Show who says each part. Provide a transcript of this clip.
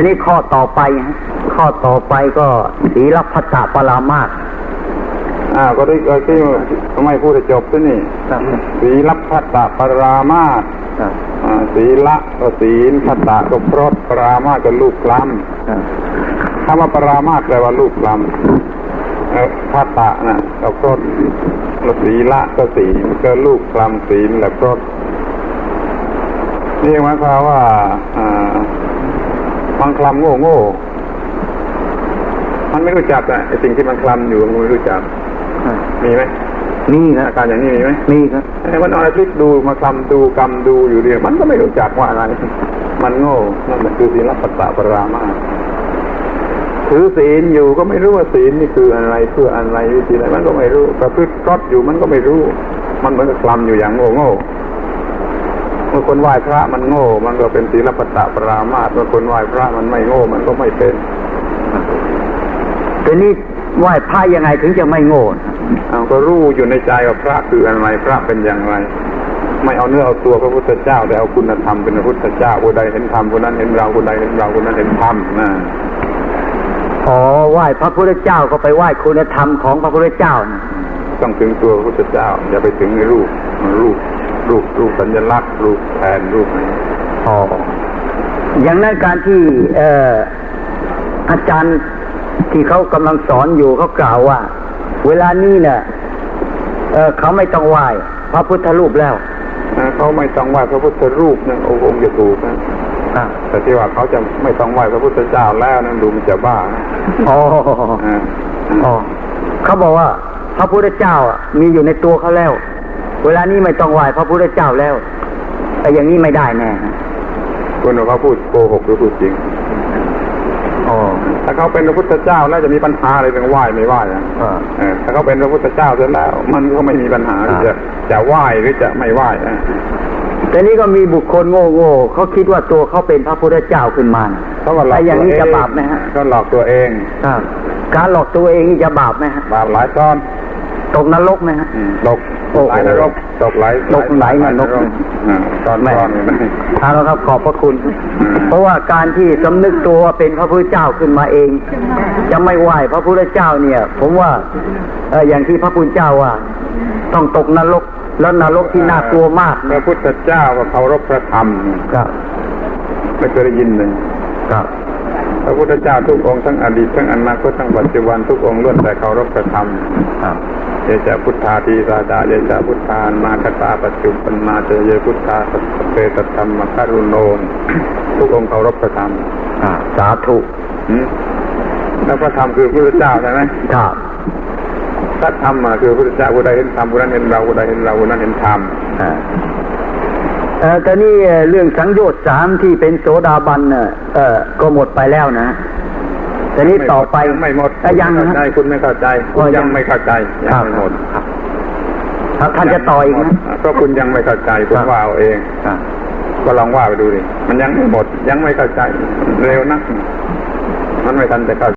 Speaker 1: ทีนี้ข้อต่อไปฮะข้อต่อไปก็ศีลพัตตปรามาส
Speaker 2: อ่าก็ได้ก็ที่ทำไมพูดจบซะนี่
Speaker 1: ครับ
Speaker 2: สีลพัตตปรามาสศีละก็ศีลพัตตก็พรตปรามาสก็ลูกล
Speaker 1: ครับำ
Speaker 2: คำว่าปรามาสแปลว่าลูกคลำพัตตะนะก็พรตแล้วศีละก็ศีลก็ลูกคลำศีลและพรตนี่หมายความว่าอ่า บางคลำโง่โง่มันไม่รู้จักอะไอสิ่งที่มันคลำอยู่มันไม่รู้จัก
Speaker 1: ครับ
Speaker 2: มีไหม
Speaker 1: นี่ครั
Speaker 2: อา
Speaker 1: บ
Speaker 2: การอย่างนี้มีไหม
Speaker 1: นี่ครับ
Speaker 2: ไอ้มันเอาอะไรพลิกดูมาคลำดูกำดูอยู่เรียมันก็ไม่รู้จักว่าอะไร มันโง่นั่นแหละคือศีลปัตตปรามาสถือศีลอยู่ก็ไม่รู้ว่าศีลนี่คืออะไรเพื่ออะไรวิธีอะไรมันก็ไม่รู้ประพฤติกดอยู่มันก็ไม่รู้ มันเหมือนกับคลำอยู่อย่างโง่โง่ เมื่อคนไหว้พระมันโง่ มันก็เป็นศีลปัตตปรามาสเมื่อคนไหว้พระมันไม่โง่ มันก็ไม่เป็น
Speaker 1: ทีนี้ไหว้พระยังไงถึงจะไม่โง่
Speaker 2: เอาก็รู้อยู่ในใจว่าพระคืออะไรพระเป็นอย่างไร ไม่เอาเนื้อเอาตัวพระพุทธเจ้า แต่เอาคุณธรรมเป็นพระพุทธเจ้าผู้ใดเห็นธรรมคนนั้นเห็นเราคนใดเห็นเราคนนั้นเห็นธรรมนะ
Speaker 1: อ๋อไหว้พระพุทธเจ้าก็ไปไหว้คุณธรรมของพระพุทธเจ้านะ
Speaker 2: ต้องถึงตัวพระพุทธเจ้า อย่าไปถึงในรูปรูป รูปรูปสัญลักษณ์ รูปแทนรูปอะไร
Speaker 1: อ๋ออย่างนั้นการที่เอ่ออาจารย์ที่เขากำลังสอนอยู่เขากล่าวว่า เวลานี้เนี่ยเอ่อเขาไม่ต้องไหว้พระพุทธรูปแล้ว
Speaker 2: นะเขาไม่ต้องไหว้พระพุทธรูปนะองค์องค์จะถูกนะ
Speaker 1: อะ
Speaker 2: แต่ที่ว่าเขาจะไม่ต้องไหว้พระพุทธเจ้าแล้วนั้นดูมันจะบ้านะ
Speaker 1: อ๋อ
Speaker 2: อ่า
Speaker 1: อ๋อเขาบอกว่า พระพุทธเจ้าอะมีอยู่ในตัวเขาแล้ว เวลานี้ไม่ต้องไหว้พระพุทธเจ้าแล้ว แต่อย่างนี้ไม่ได้แน่นะ
Speaker 2: คุณว่าเขาพูดโกหกหรือพูดจริง
Speaker 1: อ๋อ
Speaker 2: ถ้าเขาเป็นพระพุทธเจ้าแล้วจะมีปัญหาอะไรเรื่องไหว้ไม่ไหว้อะ
Speaker 1: เออ
Speaker 2: เออถ้าเขาเป็นพระพุทธเจ้าเสร็จแล้ว มันก็ไม่มีปัญหาที่จะจะไหว้หรือจะไม่ไหว้อะ
Speaker 1: แต่นี้ก็มีบุคคลโง่โง่ๆเขาคิดว่าตัวเขาเป็นพระพุทธเจ้าขึ้นมานะ
Speaker 2: เขาก็หลอก
Speaker 1: ไอ้อย่าง
Speaker 2: ตัว
Speaker 1: นี้
Speaker 2: เอง
Speaker 1: จะบาปไหมฮะ
Speaker 2: ก็หลอกตัวเอง
Speaker 1: ครับการหลอกตัวเองนี่จะบาปไหมฮะ
Speaker 2: บาปหลายซ้อน
Speaker 1: ตกนรกไหมฮะ
Speaker 2: อืมตก
Speaker 1: โอ้โห
Speaker 2: หลายนรกตกหลาย
Speaker 1: ตกไหลนรก
Speaker 2: อ่าตอน
Speaker 1: แม่
Speaker 2: ตอนนี่นะ
Speaker 1: เอาละครับขอบพระคุณ
Speaker 2: อืม
Speaker 1: เพราะว่าการที่สำนึกตัวว่าเป็นพระพุทธเจ้าขึ้นมาเอง จะไม่ไหวพระพุทธเจ้าเนี่ย ผมว่าเอออย่างที่พระพุทธเจ้าว่า ต้องตกนรกแล้วนรกที่น่ากลัวมาก
Speaker 2: พระพุทธเจ้าก็เคารพพระธรรม
Speaker 1: ครับ
Speaker 2: ไม่เคยได้ยินเลย
Speaker 1: ครับ
Speaker 2: พระพุทธเจ้าทุกองค์ทั้งอดีตทั้งอนาคตทั้งปัจจุบันทุกองค์ล้วนแต่เคารพพระธรรม
Speaker 1: ครับ
Speaker 2: เยจะพุทธาทีสาดาเยจะพุทธานมาคตาปัจจุปันนาเจเยพุทธาสัพเพตธรรมคารุโนนทุกองค์เคารพพระธรรม
Speaker 1: อ่าสาธุ
Speaker 2: หืมแล้วพระธรรมคือพระพุทธเจ้าใช่ไหม
Speaker 1: ครับ
Speaker 2: พระธรรมอะคือพระพุทธเจ้าผู้ใดเห็นธรรมผู้นั้นเห็นเราผู้ใดเห็นเราผู้นั้นเห็นธรรม
Speaker 1: อ่าเออแต่นี่เอ่อเรื่องสังโยชน์สามที่เป็นโสดาบันเนี่ยเออก็หมดไปแล้วนะ แต่นี้ต่อไป
Speaker 2: ยังไม่หมด
Speaker 1: อะยัง
Speaker 2: ไม่
Speaker 1: นะ
Speaker 2: เข้าใจคุณไม่เข้าใจคุณ
Speaker 1: อ๋อยั
Speaker 2: ยังงไม่เข้าใจยังไม่หมด
Speaker 1: ครับครับท่านจะต่ออีกนะ
Speaker 2: ก็คุณยังไม่เข้าใจคุ
Speaker 1: ค
Speaker 2: ณ
Speaker 1: รับ
Speaker 2: ว่าเอาเอง
Speaker 1: ครับ
Speaker 2: ก็ลองว่าไปดูดิมันยังไม่หมด ยังไม่เข้าใจ เร็วนัก มันไม่ทันจะเข้า